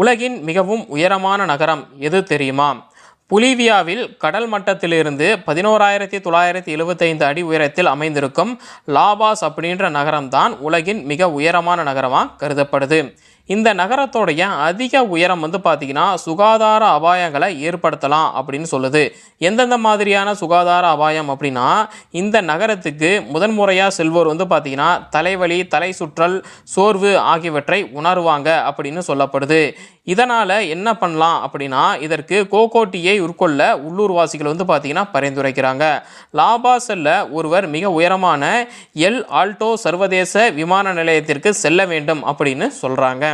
உலகின் மிகவும் உயரமான நகரம் எது தெரியுமா? புலிவியாவில் கடல் மட்டத்திலிருந்து பதினோராயிரத்தி தொள்ளாயிரத்தி எழுபத்தைந்து அடி உயரத்தில் அமைந்திருக்கும் லாபாஸ் அப்படின்ற நகரம்தான் உலகின் மிக உயரமான நகரமாக கருதப்படுது. இந்த நகரத்தோடைய அதிக உயரம் வந்து பார்த்திங்கன்னா சுகாதார அபாயங்களை ஏற்படுத்தலாம் அப்படின்னு சொல்லுது. எந்தெந்த மாதிரியான சுகாதார அபாயம் அப்படின்னா இந்த நகரத்துக்கு முதன்முறையாக செல்வோர் வந்து பார்த்திங்கன்னா தலைவலி தலை சுற்றல் சோர்வு ஆகியவற்றை உணருவாங்க அப்படின்னு சொல்லப்படுது. இதனால் என்ன பண்ணலாம் அப்படின்னா இதற்கு கோகோட்டியை உட்கொள்ள உள்ளூர்வாசிகள் வந்து பார்த்திங்கன்னா பரிந்துரைக்கிறாங்க. லாபாசல்ல ஒருவர் மிக உயரமான எல் ஆல்டோ சர்வதேச விமான நிலையத்திற்கு செல்ல வேண்டும் அப்படின்னு சொல்கிறாங்க